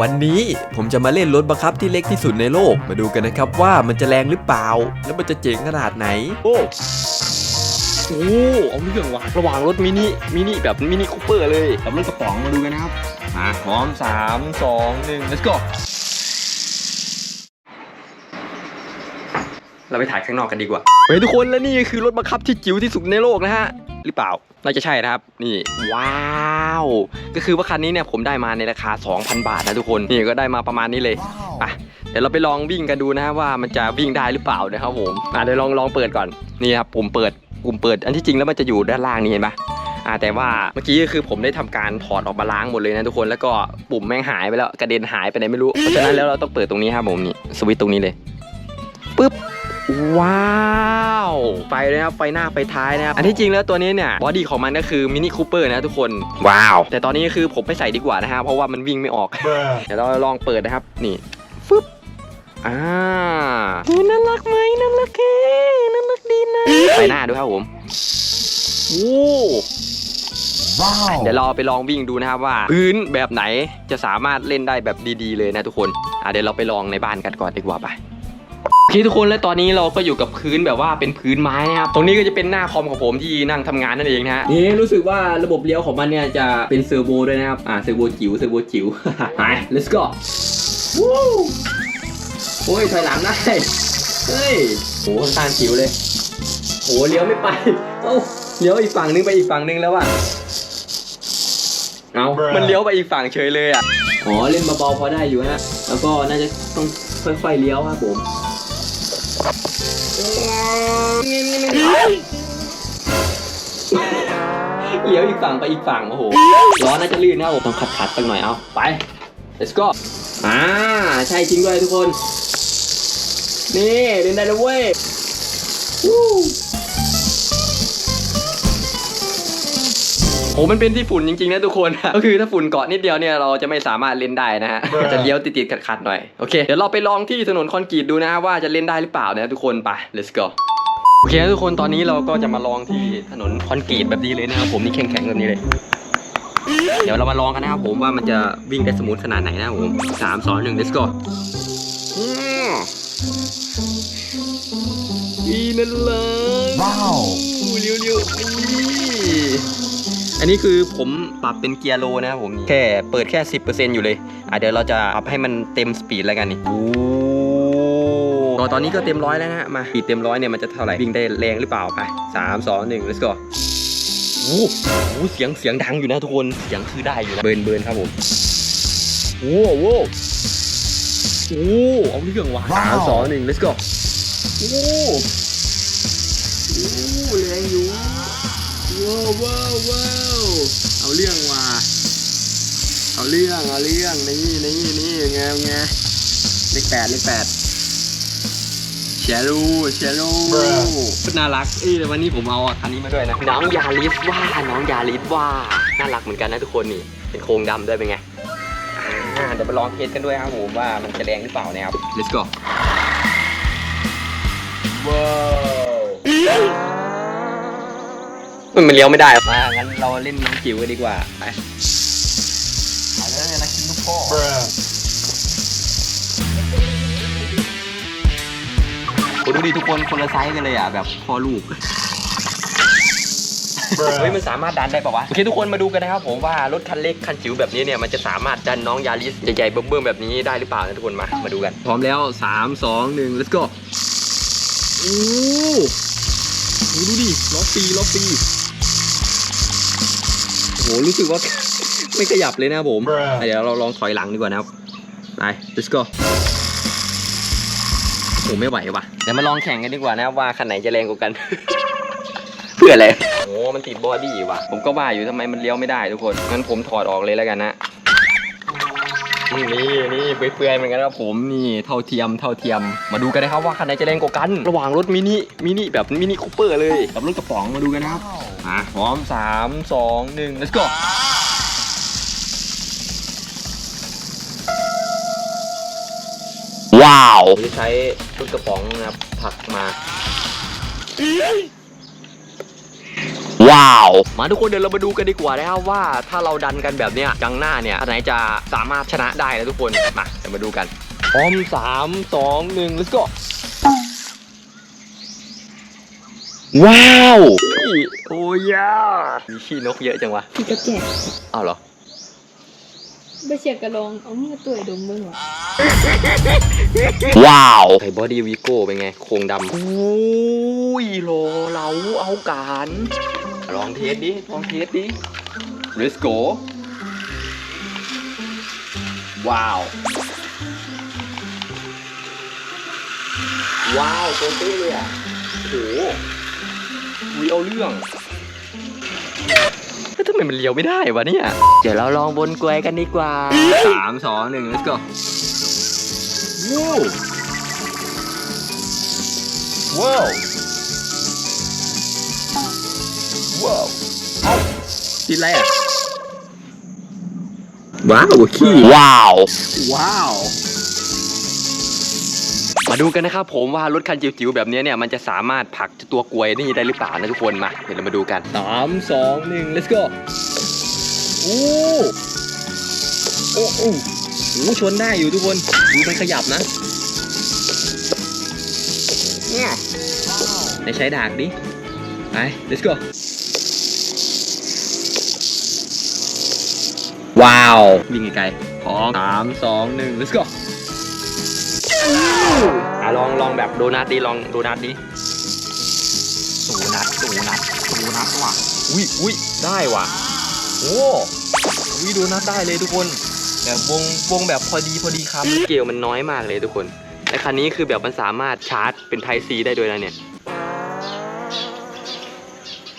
วันนี้ผมจะมาเล่นรถบังคับที่เล็กที่สุดในโลก มาดูกันนะครับว่ามันจะแรงหรือเปล่า แล้วมันจะเจ๋งขนาดไหน โอ้โอ้เอาเรื่องว่ะระหว่างรถมินิมินิแบบมินิคูเปอร์เลยกับรถกระป๋องมาดูกันนะครับมาพร้อมสามสองหนึ่ง let's go เราไปถ่ายข้างนอกกันดีกว่าเฮ้ยทุกคนและนี่คือรถบังคับที่จิ๋วที่สุดในโลกนะฮะ หรือเปล่า น่าจะใช่นะครับ นี่ว้าว ก็คือว่าคันนี้เนี่ยผมได้มาในราคา 2,000 บาทนะทุกคน นี่ก็ได้มาประมาณนี้เลยไปเดี๋ยวเราไปลองวิ่งกันดูนะว่ามันจะวิ่งได้หรือเปล่านะครับผมอะเดี๋ยวลองลองเปิดก่อนนี่ครับผมเปิดปุ่มเปิด อันที่จริงแล้วมันจะอยู่ด้านล่างนี่เห็นปะอ่าแต่ว่าเมื่อกี้ก็คือผมได้ทำการถอดออกมาล้างหมดเลยนะทุกคนแล้วก็ปุ่มแม่งหายไปแล้วกระเด็นหายไปไหนไม่รู้เพราะฉะนั้นแล้วเราต้องเปิดตรงนี้ครับผมนี่สวิตช์ตรงนี้เลยปึ๊บ ว้าวไปเลยนะครับไฟหน้าไฟท้ายนะครับอันที่จริงแล้วตัวนี้เนี่ยบอดี้ของมันก็คือมินิคูเปอร์นะทุกคนว้าว แต่ตอนนี้คือผมไม่ใส่ดีกว่านะฮะเพราะว่ามันวิ่งไม่ออก เดี๋ยวเราลองเปิดนะครับนี่ฟึบอ่าเฮ้ยน่ารักไหมน่ารักแค่น่ารักดีนะไฟหน้าด้วยครับผมโอ้ว้าวเดี๋ยวเราไปลองวิ่งดูนะครับว่า พื้นแบบไหนจะสามารถเล่นได้แบบดีๆเลยนะทุกคน อะเดี๋ยวเราไปลองในบ้านกันก่อนดีกว่าไปโอ เคทุกคนและตอนนี้เราก็อยู่กับพื้นแบบว่าเป็นพื้นไม้นะครับ ตรงนี้ก็จะเป็นหน้าคอมของผมที่นั่งทำงานนั่นเองนะฮะนี่รู้สึกว่าระบบเลี้ยวของมันเนี่ยจะเป็นเซอร์โวด้วยนะครับ อ่าเซอร์โวจิ๋วเซอร์โวจิ๋วไป let's go โอ้ยถอยหลังได้ เฮ้ยโหค่อนข้างจิ๋วเลยโหเลี้ยวไม่ไป เอ้าเลี้ยวอีกฝั่งนึงไปอีกฝั่งนึงแล้วว่ะเอามันเลี้ยวไปอีกฝั่งเฉยเลยอะ อ๋อ เล่นเบาๆพอได้อยู่ฮะ แล้วก็น่าจะต้องค่อยๆเลี้ยวครับผม เลี้ยวอีกฝั่งไปอีกฝั่ง โอ้โห ล้อน่าจะลื่นนะผมต้องขัดขัดสักหน่อย เอา ไป let's go อ่า ใช่จริงด้วยทุกคน นี่เล่นได้แล้วเว้ย โอ้มันเป็นที่ฝุ่นจริงๆนะทุกคน ก็คือถ้าฝุ่นเกาะนิดเดียวเนี่ยเราจะไม่สามารถเล่นได้นะฮะ จะเลี้ยวติดๆขัดๆหน่อย โอเค เดี๋ยวเราไปลองที่ถนนคอนกรีตดูนะว่าจะเล่นได้หรือเปล่านะทุกคน ไป let's go โอเคนะทุกคนตอนนี้เราก็จะมาลองที่ถนนคอนกรีตแบบนี้เลยนะครับผมนี่แข็งๆแบบนี้เลย เดี๋ยวเรามาลองกันนะครับผมว่ามันจะวิ่งได้สมูทขนาดไหนนะครับผมสามสองหนึ่ง let's go อืมอีนั่นเลยว้าวเร็วๆนี่ อันนี้คือผมปรับเป็นเกียร์โลนะครับผมแค่เปิดแค่ 10%อยู่เลยอะเดี๋ยวเราจะปรับให้มันเต็มสปีดแล้วกันนี่โอ้ก็ตอนนี้ก็เต็มร้อยแล้วนะฮะมาสปีดเต็มร้อยเนี่ยมันจะเท่าไหร่วิ่งได้แรงหรือเปล่าไปสามสองหนึ่ง let's go โอ้โหเสียงเสียงดังอยู่นะทุกคนเสียงคือได้อยู่นะเบิร์นเบิร์นครับผมโอ้โหโอ้เอาเรื่องว่ะว้าวสามสองหนึ่ง let's go โอ้โอ้แรงอยู่ ว้าวว้าวว้าวเอาเรื่องว่ะเอาเรื่องเอาเรื่องนี่นี่นี่ไงไงเลขแปดเลขแปดเชลูเชลูน่ารักเอ้ยแต่วันนี้ผมเอาคันนี้มาด้วยนะน้องยาลิสว่าน้องยาลิสว่าน่ารักเหมือนกันนะทุกคนนี่เป็นโครงดำด้วยเป็นไงอ่าเดี๋ยวไปลองเทสกันด้วยครับผมว่ามันจะแรงหรือเปล่านะครับ let's go ว้าว มันมันเลี้ยวไม่ได้มางั้นเราเล่นน้องจิ๋วกันดีกว่าไปมาเลยนะคิงลูกพ่อ โอ้ดูดิทุกคนคนละไซส์กันเลยอะแบบพ่อลูก เฮ้ยมันสามารถดันได้ป่าวะโอเคทุกคนมาดูกันนะครับผมว่ารถคันเล็กคันจิ๋วแบบนี้เนี่ยมันจะสามารถดันน้องยาริสใหญ่ๆเบิ่มๆแบบนี้ได้หรือเปล่านะทุกคนมามาดูกัน พร้อมแล้ว 3 2 1 let's go โอ้โหดูดิล้อปีล้อปี โอ้โหรู้สึกว่า ไม่ขยับเลยนะครับผมเดี๋ยวเราลองถอยหลังดีกว่านะครับไป let's go โอ้ไม่ไหวว่ะเดี๋ยวมาลองแข่งกันดีกว่านะครับว่าคันไหนจะแรงกว่ากัน เพื่ออะไรโอ้มันติดบอดี้ว่ะ ผมก็ว่าอยู่ทำไมมันเลี้ยวไม่ได้ทุกคนงั้นผมถอดออกเลยแล้วกันนะ นี่นี่เปื่อยๆเหมือนกันครับผมนี่เท่าเทียมเท่าเทียม มาดูกันนะครับว่าคันไหนจะแรงกว่ากัน ระหว่างรถมินิมินิแบบมินิคูเปอร์เลยกับรถกระป๋องมาดูกันนะครับอะพร้อมสามสองหนึ่ง let's go ว้าวจะใช้ชุดกระป๋องนะครับผลักมา ว้าว มาทุกคนเดี๋ยวเรามาดูกันดีกว่านะครับว่าถ้าเราดันกันแบบเนี้ยจังหน้าเนี่ยอันไหนจะสามารถชนะได้นะทุกคนมาเดี๋ยวมาดูกันพร้อมสามสองหนึ่ง let's go ว้าวโอ้ยามีขี้นกเยอะจังวะพี่กระแจกอ้าวเหรอไปเชียร์กระลองเอามือตัวดมเบิ่งว่ะว้าวไอ้บอดี้วีโก้เป็นไง โครงดำโอ้ยโลเราเอาการ ลองเทสดิ ลองเทสดิ let's go ว้าว ว้าวโคตรเท่เลยอะโอ้โหวิเอาเรื่องเฮ้ยทำไมมันเลี้ยวไม่ได้วะเนี่ย เดี๋ยวเราลองบนกลวยกันดีกว่าสามสองหนึ่ง let's go ว้าวว้าวว้ ติดอะไรอะ ว้าวขี้ ว้าว ว้าว มาดูกันนะครับผมว่ารถคันจิ๋วๆแบบนี้เนี่ยมันจะสามารถผลักตัวกลวยนี่ได้หรือเปล่านะทุกคนมาเดี๋ยวเรามาดูกันสามสองหนึ่ง let's go โอ้โอ้โอ้โหชนได้อยู่ทุกคนดูมันขยับนะ เนี่ยไหนใช้ดากดิ ไป let's go ว้าว วิ่งไกลๆพร้อมสามสองหนึ่ง let's go อะลองลองแบบโดนัทดิลองโดนัทดิสูนัดสูนัดสูนัดว่ะอุ้ยอุ้ยได้ว่ะโอ้วิโดนัทได้เลยทุกคน แบบวงวงแบบพอดีพอดีคำสเกลมันน้อยมากเลยทุกคนและคันนี้คือแบบมันสามารถชาร์จเป็นไทซีได้ด้วยนะเนี่ย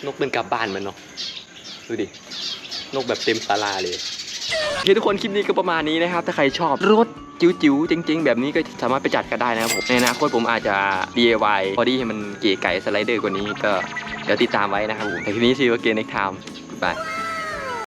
นกเป็นกลับบ้านมันเนาะดูดิ นกแบบเต็มศาลาเลย โอเคทุกคนคลิปนี้ก็ประมาณนี้นะครับ ถ้าใครชอบรถจิ๋วๆจริง ๆ แบบนี้ก็สามารถไปจัดกันได้นะครับผมในอนาคตผมอาจจะ DIY พอดีให้มันเก๋ไก่สไลเดอร์กว่านี้ก็เดี๋ยวติดตามไว้นะครับผมแต่คลิปนี้ see you again next time goodbye